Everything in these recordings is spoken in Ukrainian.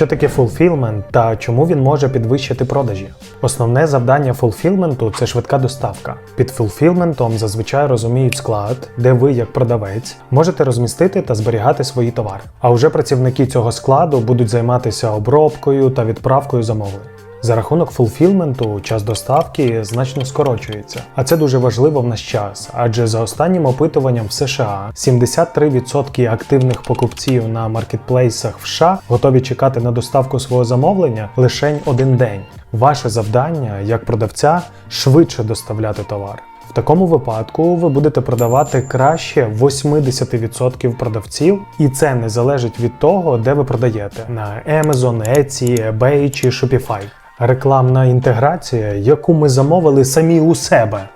Що таке фулфілмент та чому він може підвищити продажі? Основне завдання фулфілменту це швидка доставка. Під фулфілментом зазвичай розуміють склад, де ви, як продавець, можете розмістити та зберігати свої товари. А вже працівники цього складу будуть займатися обробкою та відправкою замовлень. За рахунок фулфілменту час доставки значно скорочується, а це дуже важливо в наш час, адже за останнім опитуванням в США 73% активних покупців на маркетплейсах в США готові чекати на доставку свого замовлення лише один день. Ваше завдання як продавця швидше доставляти товар. В такому випадку ви будете продавати краще 80% продавців, і це не залежить від того, де ви продаєте на Amazon, Etsy, eBay чи Shopify. Рекламна інтеграція, яку ми замовили самі у себе.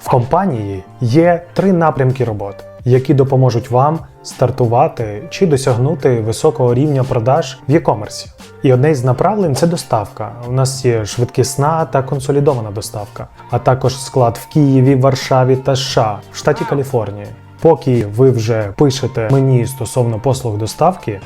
В компанії є три напрямки роботи, які допоможуть вам стартувати чи досягнути високого рівня продаж в e-commerce. І одне з направлень це доставка. У нас є швидкісна та консолідована доставка, а також склад в Києві, Варшаві та США в штаті Каліфорнії. Поки ви вже пишете мені стосовно послуг доставки,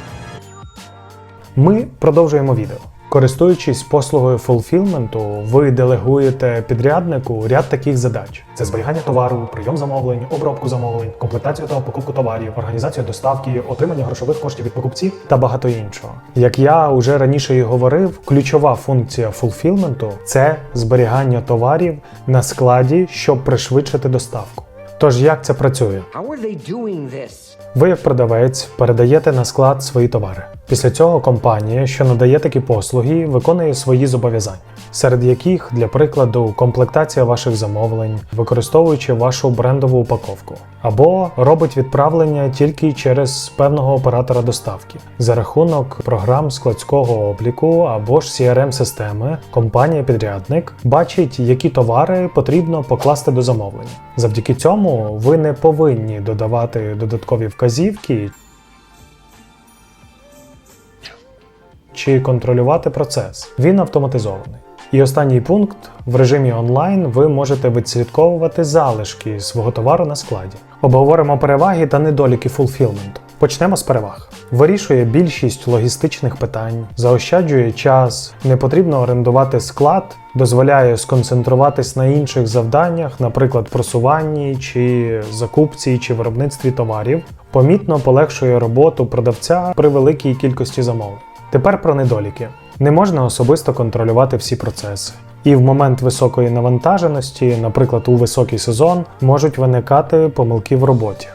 ми продовжуємо відео. Користуючись послугою фулфілменту, ви делегуєте підряднику ряд таких задач: це зберігання товару, прийом замовлень, обробку замовлень, комплектацію та покупку товарів, організацію доставки, отримання грошових коштів від покупців та багато іншого. Як я вже раніше і говорив, ключова функція фулфілменту це зберігання товарів на складі, щоб пришвидшити доставку. Тож як це працює? Ви, як продавець, передаєте на склад свої товари. Після цього компанія, що надає такі послуги, виконує свої зобов'язання, серед яких, для прикладу, комплектація ваших замовлень, використовуючи вашу брендову упаковку, або робить відправлення тільки через певного оператора доставки. За рахунок програм складського обліку або ж CRM-системи, компанія-підрядник бачить, які товари потрібно покласти до замовлення. Завдяки цьому ви не повинні додавати додаткові вказівки чи контролювати процес. Він автоматизований. І останній пункт в режимі онлайн ви можете відслідковувати залишки свого товару на складі. Обговоримо переваги та недоліки фулфілменту. Почнемо з переваг. Вирішує більшість логістичних питань, заощаджує час, не потрібно орендувати склад, дозволяє сконцентруватись на інших завданнях, наприклад, просуванні чи закупці чи виробництві товарів, помітно полегшує роботу продавця при великій кількості замовлень. Тепер про недоліки. Не можна особисто контролювати всі процеси. І в момент високої навантаженості, наприклад, у високий сезон, можуть виникати помилки в роботі.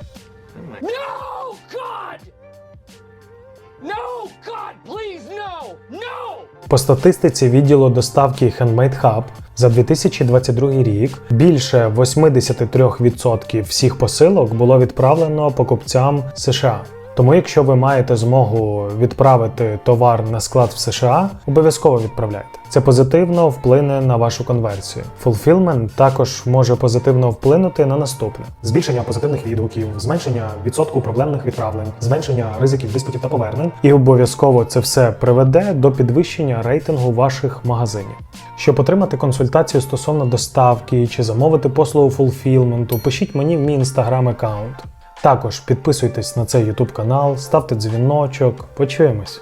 По статистиці відділу доставки Handmade Hub за 2022 рік більше 83% всіх посилок було відправлено покупцям США. Тому, якщо ви маєте змогу відправити товар на склад в США, обов'язково відправляйте. Це позитивно вплине на вашу конверсію. Fulfillment також може позитивно вплинути на наступне: збільшення позитивних відгуків, зменшення відсотку проблемних відправлень, зменшення ризиків диспутів та повернень, і обов'язково це все приведе до підвищення рейтингу ваших магазинів. Щоб отримати консультацію стосовно доставки чи замовити послугу фулфілменту, пишіть мені в мій інстаграм аккаунт. Також підписуйтесь на цей YouTube канал, ставте дзвіночок. Почуємось!